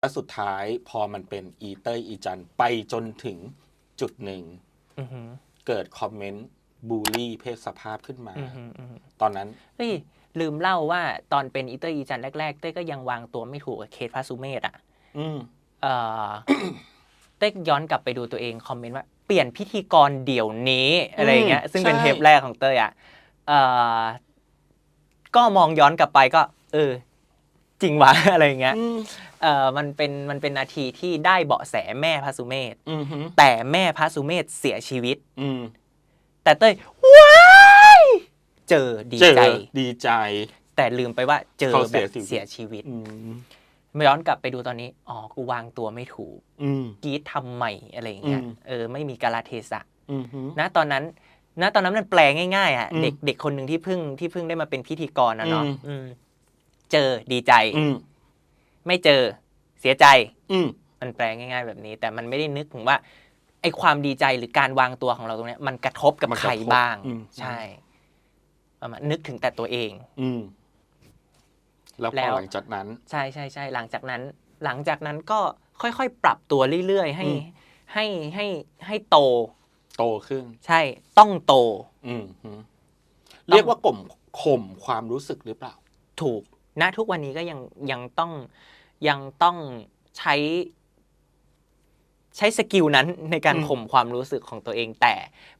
และสุดท้ายพอมันเป็นอีเตอร์อีจันไปจนถึงจุดหนึ่ง อือหือ เกิดคอมเมนต์บูลลี่เพศสภาพขึ้นมา อือหืออือหือตอนนั้น เฮ้ยลืมเล่าว่าตอนเป็นอีเตอร์อีจันแรกๆเต้ยก็ยังวางตัวไม่ถูกกับเคทพาซูเมตอะ อืม เอ่อ เต้ยย้อนกลับไปดูตัวเองคอมเมนต์ว่าเปลี่ยนพิธีกรเดี๋ยวนี้อะไรอย่างเงี้ยซึ่งเป็นใช่ เทปแรกของเต้ยอะเอ่อก็มองย้อนกลับไปก็ เออ จริงวะ อะไรอย่างเงี้ยอืมเอ่อมันเป็นมันเป็นนาทีที่ได้เบาะแสแม่พาสุเมธอืมฮึแต่แม่พาสุเมธเสียชีวิตอืมแต่เต้ยว้ายเจอดีเจอใจ ดีใจ แต่ลืมไปว่าเจอเขาแบเสียบชีวิตเสียชีวิตอืมมาย้อนกลับไปดูตอนนี้ อ๋อ กูวางตัวไม่ถูกอืมกรีดทำใหม่อะไรอย่างเงี้ยอืมเออ ไม่มีกาลเทศะอืมฮึนะตอนนั้นนะตอนนั้นมันแปลง่ายๆอะอืมเด็กเด็กคนหนึ่งที่เพิ่งที่เพิ่งได้มาเป็นพิธีกรนะเนาะอืมอืม เจอดีใจ อืมไม่เจอเสียใจ อืมมันแปลง่าย ๆ แบบนี้ แต่มันไม่ได้นึกถึงว่าไอ้ความดีใจหรือการวางตัวของเราตรงเนี้ยมันกระทบกับมันกใครระทบบ้าง อืมใช่ประมาณนึกถึงแต่ตัวเอง อืมแล้วพแล้อว หลังจากนั้น ใช่ใช่ใช่หลังจากนั้น หลังจากนั้นก็ค่อยๆ ปรับตัวเรื่อยๆ ให้ อืม ให้ให้ให้โต โตขึ้น ใช่ต้องโต อืมฮึเรียกว่ากล่มข่มความรู้สึกหรือเปล่า ถูก ณทุกวันนี้ก็ยังยังต้องยังต้องใช้ใช้สกิลนั้นในการอืมข่มความรู้สึกของตัวเอง แต่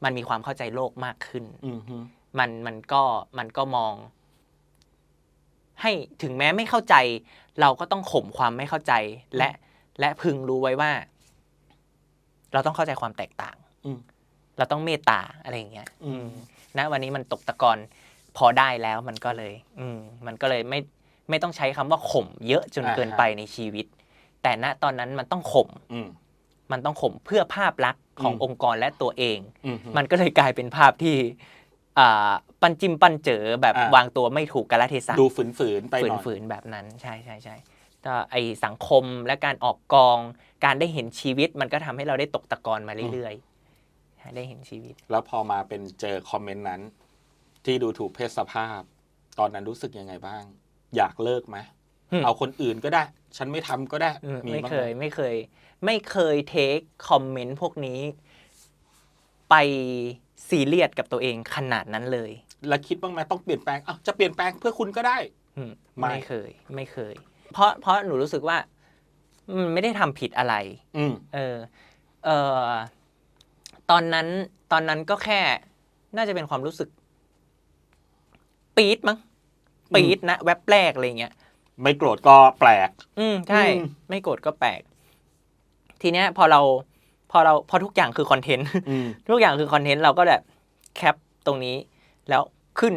มันมีความเข้าใจโลกมากขึ้นอืมฮึมันมันก็มันก็มอง ให้ถึงแม้ไม่เข้าใจ เราก็ต้องข่มความไม่เข้าใจ และและพึงรู้ไว้ว่า เราต้องเข้าใจความแตกต่างอืมเราต้องเมตตาอะไรอย่างเงี้ยอืมณวันนี้มันตกตะกอนพอได้แล้วมันก็เลย อืมมันก็เลยไม่ ไม่ต้องใช้คำว่าข่มเยอะจนเกินไปในชีวิต แต่ณตอนนั้นมันต้องข่มอืมมันต้องข่มเพื่อภาพลักษณ์ของอืมองค์กรและตัวเองอืมฮึมันก็เลยกลายเป็นภาพที่อ่าปันจิมปันเจอแบบอ่าวางตัวไม่ถูกกาลเทศะดูฝืนๆไปหน่อยฝืนๆแบบนั้นใช่ใช่ใช่ก็ไอสังคมและการออกกอง การได้เห็นชีวิตมันก็ทำให้เราได้ตกตะกอนมาเรื่อยๆได้เห็นชีวิต แล้วพอมาเป็นเจอคอมเมนต์นั้น ที่ดูถูกเพศสภาพ ตอนนั้นรู้สึกยังไงบ้าง อยากเลิกไหมอืมเอาคนอื่นก็ได้ ฉันไม่ทำก็ได้อืมมีไม่บ้างเคไหมยไม่เคย ไม่เคยเทคคอมเมนต์พวกนี้ ไปซีเรียสกับตัวเองขนาดนั้นเลย แล้วคิดบ้างไหมต้องเปลี่ยนแปลงอ้าวจะเปลี่ยนแปลงเพื่อคุณก็ได้อืมไม่ไม่เคย ไม่เคย เพราะเพราะหนูรู้สึกว่ามันไม่ได้ทำผิดอะไรอืมเออ เออตอนนั้น ตอนนั้นก็แค่ น่าจะเป็นความรู้สึก ปี๊ดมั้ง ปี๊ดนะแว็บแรกอะไรเงี้ยไม่โกรธก็แปลก อืมใช่ อืม ไม่โกรธก็แปลก ทีเนี้ยพอเราพอเราพอทุกอย่างคือคอนเทนต์ อืมทุกอย่างคือคอนเทนต์เราก็แบบแคปตรงนี้ แล้วขึ้น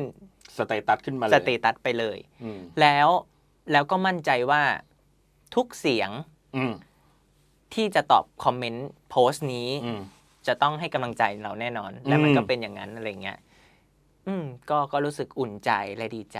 สเตตัสขึ้นมาเลยสเตตัสไปเลย อืมแล้วแล้วก็มั่นใจว่าทุกเสียงอืมที่จะตอบคอมเมนต์โพสต์นี้ อืม จะต้องให้กำลังใจเราแน่นอน และมันอืม ก็เป็นอย่างนั้นอะไรเงี้ย อืม ก็ก็รู้สึกอุ่นใจและดีใจ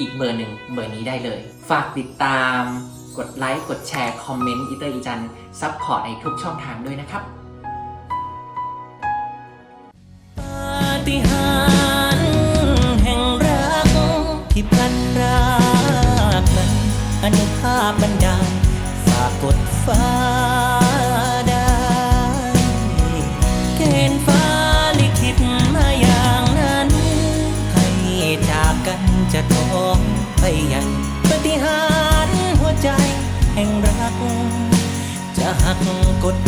อีกเบอร์หนึ่งเบอร์นี้ได้เลย ฝากติดตาม กดไลค์ กดแชร์ คอมเมนต์อีเตอร์อีจันซัพพอร์ตในทุกช่องทางด้วยนะครับปาฏิหาริ ปยังปฏิหารหัวใจแห่งรัก จะหักกด